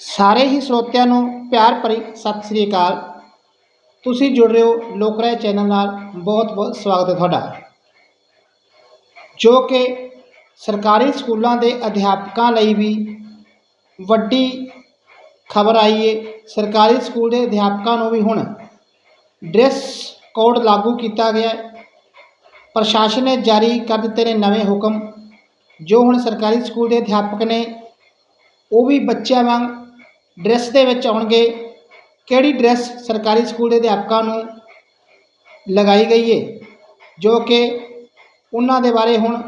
ਸਾਰੇ ਹੀ ਸਰੋਤਿਆਂ ਨੂੰ ਪਿਆਰ ਭਰੀ ਸਤਿ ਸ੍ਰੀ ਅਕਾਲ। ਤੁਸੀਂ ਜੁੜ ਰਹੇ ਹੋ ਲੋਕ ਰਾਏ ਚੈਨਲ ਨਾਲ। ਬਹੁਤ ਬਹੁਤ ਸਵਾਗਤ ਹੈ ਤੁਹਾਡਾ। ਜੋ ਕਿ ਸਰਕਾਰੀ ਸਕੂਲਾਂ ਦੇ ਅਧਿਆਪਕਾਂ ਲਈ ਵੀ ਵੱਡੀ ਖਬਰ ਆਈ ਹੈ ਸਰਕਾਰੀ ਸਕੂਲ ਦੇ ਅਧਿਆਪਕਾਂ ਨੂੰ ਵੀ ਹੁਣ ਡਰੈਸ ਕੋਡ ਲਾਗੂ ਕੀਤਾ ਗਿਆ ਹੈ। ਪ੍ਰਸ਼ਾਸਨ ਨੇ ਜਾਰੀ ਕਰ ਦਿੱਤੇ ਨੇ ਨਵੇਂ ਹੁਕਮ। ਜੋ ਹੁਣ ਸਰਕਾਰੀ ਸਕੂਲ ਦੇ ਅਧਿਆਪਕ ਨੇ, ਉਹ ਵੀ ਬੱਚਿਆਂ ਵਾਂਗ ਡਰੈਸ ਦੇ ਵਿੱਚ ਆਉਣਗੇ। ਕਿਹੜੀ ਡਰੈਸ ਸਰਕਾਰੀ ਸਕੂਲ ਦੇ ਅਧਿਆਪਕਾਂ ਨੂੰ ਲਗਾਈ ਗਈ ਹੈ ਜੋ ਕਿ ਉਹਨਾਂ ਦੇ ਬਾਰੇ ਹੁਣ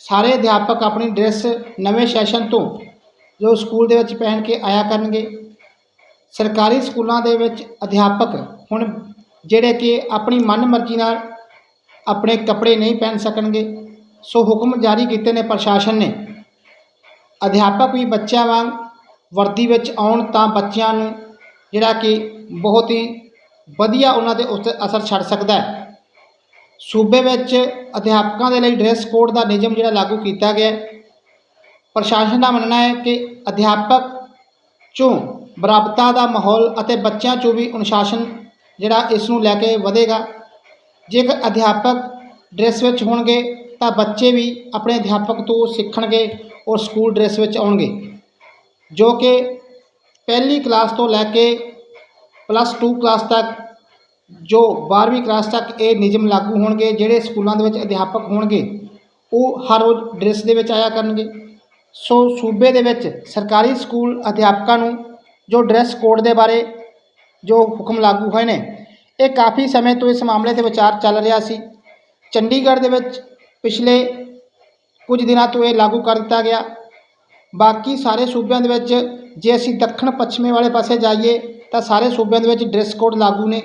ਸਾਰੇ ਅਧਿਆਪਕ ਆਪਣੀ ਡਰੈਸ ਨਵੇਂ ਸੈਸ਼ਨ ਤੋਂ ਜੋ ਸਕੂਲ ਦੇ ਵਿੱਚ ਪਹਿਨ ਕੇ ਆਇਆ ਕਰਨਗੇ। ਸਰਕਾਰੀ ਸਕੂਲਾਂ ਦੇ ਵਿੱਚ ਅਧਿਆਪਕ ਹੁਣ ਜਿਹੜੇ ਕਿ ਆਪਣੀ ਮਨਮਰਜ਼ੀ ਨਾਲ ਆਪਣੇ ਕੱਪੜੇ ਨਹੀਂ ਪਹਿਨ ਸਕਣਗੇ। ਸੋ ਹੁਕਮ ਜਾਰੀ ਕੀਤੇ ਨੇ ਪ੍ਰਸ਼ਾਸਨ ਨੇ। ਅਧਿਆਪਕ ਵੀ ਬੱਚਿਆਂ ਵਾਂਗ ਵਰਦੀ ਵਿੱਚ ਆਉਣ ਤਾਂ ਬੱਚਿਆਂ ਨੂੰ ਜਿਹੜਾ ਕਿ ਬਹੁਤ ਹੀ ਵਧੀਆ ਉਹਨਾਂ ਦੇ ਉੱਤੇ ਅਸਰ ਛੱਡ ਸਕਦਾ ਹੈ। ਸੂਬੇ ਵਿੱਚ ਅਧਿਆਪਕਾਂ ਦੇ ਲਈ ਡਰੈਸ ਕੋਡ ਦਾ ਨਿਯਮ ਜਿਹੜਾ ਲਾਗੂ ਕੀਤਾ ਗਿਆ ਪ੍ਰਸ਼ਾਸਨ ਦਾ ਮੰਨਣਾ ਹੈ ਕਿ ਅਧਿਆਪਕ 'ਚੋਂ ਬਰਾਬਰਤਾ ਦਾ ਮਾਹੌਲ ਅਤੇ ਬੱਚਿਆਂ 'ਚੋਂ ਵੀ ਅਨੁਸ਼ਾਸਨ ਜਿਹੜਾ ਇਸ ਨੂੰ ਲੈ ਕੇ ਵਧੇਗਾ। ਜੇਕਰ ਅਧਿਆਪਕ ਡਰੈਸ ਵਿੱਚ ਹੋਣਗੇ ਤਾਂ ਬੱਚੇ ਵੀ ਆਪਣੇ ਅਧਿਆਪਕ ਤੋਂ ਸਿੱਖਣਗੇ ਔਰ ਸਕੂਲ ਡਰੈਸ ਵਿੱਚ ਆਉਣਗੇ। ਜੋ ਕਿ ਪਹਿਲੀ ਕਲਾਸ ਤੋਂ ਲੈ ਕੇ ਪਲੱਸ 2 ਕਲਾਸ ਤੱਕ, ਜੋ 12ਵੀਂ ਕਲਾਸ ਤੱਕ ਇਹ ਨਿਯਮ ਲਾਗੂ ਹੋਣਗੇ, ਜਿਹੜੇ ਸਕੂਲਾਂ ਦੇ ਵਿੱਚ ਅਧਿਆਪਕ ਹੋਣਗੇ, ਉਹ ਹਰ ਰੋਜ਼ ਡਰੈਸ ਦੇ ਵਿੱਚ ਆਇਆ ਕਰਨਗੇ। ਸੋ ਸੂਬੇ ਦੇ ਵਿੱਚ ਸਰਕਾਰੀ ਸਕੂਲ ਅਧਿਆਪਕਾਂ ਨੂੰ ਜੋ ਡਰੈਸ ਕੋਡ ਦੇ ਬਾਰੇ ਜੋ ਹੁਕਮ ਲਾਗੂ ਹੋਏ ਨੇ, ਇਹ ਕਾਫੀ ਸਮੇਂ ਤੋਂ ਇਸ ਮਾਮਲੇ ਤੇ ਵਿਚਾਰ ਚੱਲ ਰਿਹਾ ਸੀ। ਚੰਡੀਗੜ੍ਹ ਦੇ ਵਿੱਚ ਪਿਛਲੇ ਕੁਝ ਦਿਨਾਂ ਤੋਂ ਇਹ ਲਾਗੂ ਕਰ ਦਿੱਤਾ ਗਿਆ। ਬਾਕੀ ਸਾਰੇ ਸੂਬਿਆਂ ਦੇ ਵਿੱਚ ਜੇ ਅਸੀਂ ਦੱਖਣ ਪੱਛਮੀ ਵਾਲੇ ਪਾਸੇ ਜਾਈਏ ਤਾਂ ਸਾਰੇ ਸੂਬਿਆਂ ਦੇ ਵਿੱਚ ਡਰੈਸ ਕੋਡ ਲਾਗੂ ਨੇ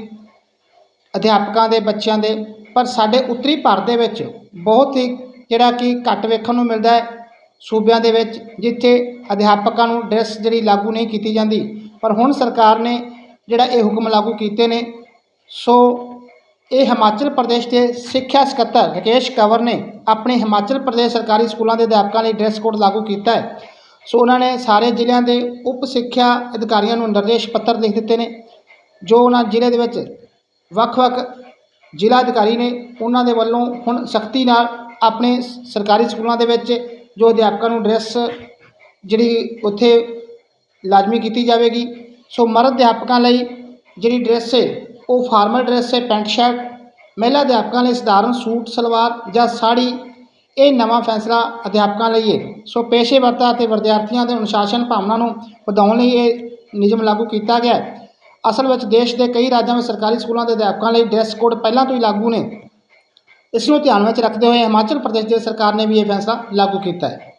ਅਧਿਆਪਕਾਂ ਦੇ, ਬੱਚਿਆਂ ਦੇ। ਪਰ ਸਾਡੇ ਉੱਤਰੀ ਭਾਰਤ ਦੇ ਵਿੱਚ ਬਹੁਤ ਹੀ ਜਿਹੜਾ ਕਿ ਘੱਟ ਵੇਖਣ ਨੂੰ ਮਿਲਦਾ ਹੈ ਸੂਬਿਆਂ ਦੇ ਵਿੱਚ, ਜਿੱਥੇ ਅਧਿਆਪਕਾਂ ਨੂੰ ਡਰੈਸ ਜਿਹੜੀ ਲਾਗੂ ਨਹੀਂ ਕੀਤੀ ਜਾਂਦੀ। ਪਰ ਹੁਣ ਸਰਕਾਰ ਨੇ ਜਿਹੜਾ ਇਹ ਹੁਕਮ ਲਾਗੂ ਕੀਤੇ ਨੇ, ਸੋ ਇਹ ਹਿਮਾਚਲ ਪ੍ਰਦੇਸ਼ ਦੇ ਸਿੱਖਿਆ ਸਕੱਤਰ ਰਕੇਸ਼ ਕੰਵਰ ਨੇ ਆਪਣੇ ਹਿਮਾਚਲ ਪ੍ਰਦੇਸ਼ ਸਰਕਾਰੀ ਸਕੂਲਾਂ ਦੇ ਅਧਿਆਪਕਾਂ ਲਈ ਡਰੈਸ ਕੋਡ ਲਾਗੂ ਕੀਤਾ ਹੈ। ਸੋ ਉਹਨਾਂ ਨੇ ਸਾਰੇ ਜ਼ਿਲ੍ਹਿਆਂ ਦੇ ਉਪ ਸਿੱਖਿਆ ਅਧਿਕਾਰੀਆਂ ਨੂੰ ਨਿਰਦੇਸ਼ ਪੱਤਰ ਲਿਖ ਦਿੱਤੇ ਨੇ, ਜੋ ਉਹਨਾਂ ਜ਼ਿਲ੍ਹੇ ਦੇ ਵਿੱਚ ਵੱਖ-ਵੱਖ ਜ਼ਿਲ੍ਹਾ ਅਧਿਕਾਰੀ ਨੇ ਉਹਨਾਂ ਦੇ ਵੱਲੋਂ ਹੁਣ ਸਖਤੀ ਨਾਲ ਆਪਣੇ ਸਰਕਾਰੀ ਸਕੂਲਾਂ ਦੇ ਵਿੱਚ ਜੋ ਅਧਿਆਪਕਾਂ ਨੂੰ ਡਰੈਸ ਜਿਹੜੀ ਉੱਥੇ ਲਾਜ਼ਮੀ ਕੀਤੀ ਜਾਵੇਗੀ। ਸੋ ਮਰਦ ਅਧਿਆਪਕਾਂ ਲਈ ਜਿਹੜੀ ਡਰੈਸ ਹੈ ਉਹ ਫਾਰਮਲ ਡਰੈਸ ਹੈ ਪੈਂਟ ਸ਼ਰਟ, ਮਹਿਲਾ ਅਧਿਆਪਕਾਂ ਲਈ ਸਧਾਰਨ ਸੂਟ, ਸਲਵਾਰ ਜਾਂ ਸਾੜੀ ਇਹ ਨਵਾਂ ਫੈਸਲਾ ਅਧਿਆਪਕਾਂ ਲਈ ਹੈ ਸੋ ਪੇਸ਼ੇਵਰਤਾ ਅਤੇ ਵਿਦਿਆਰਥੀਆਂ ਦੇ ਅਨੁਸ਼ਾਸਨ ਭਾਵਨਾ ਨੂੰ ਵਧਾਉਣ ਲਈ ਇਹ ਨਿਯਮ ਲਾਗੂ ਕੀਤਾ ਗਿਆ ਹੈ। ਅਸਲ ਵਿੱਚ ਦੇਸ਼ ਦੇ ਕਈ ਰਾਜਾਂ ਵਿੱਚ ਸਰਕਾਰੀ ਸਕੂਲਾਂ ਦੇ ਅਧਿਆਪਕਾਂ ਲਈ ਡਰੈਸ ਕੋਡ ਪਹਿਲਾਂ ਤੋਂ ਹੀ ਲਾਗੂ ਨੇ। ਇਸ ਨੂੰ ਧਿਆਨ ਵਿੱਚ ਰੱਖਦੇ ਹੋਏ ਹਿਮਾਚਲ ਪ੍ਰਦੇਸ਼ ਦੀ ਸਰਕਾਰ ਨੇ ਵੀ ਇਹ ਫੈਸਲਾ ਲਾਗੂ ਕੀਤਾ ਹੈ।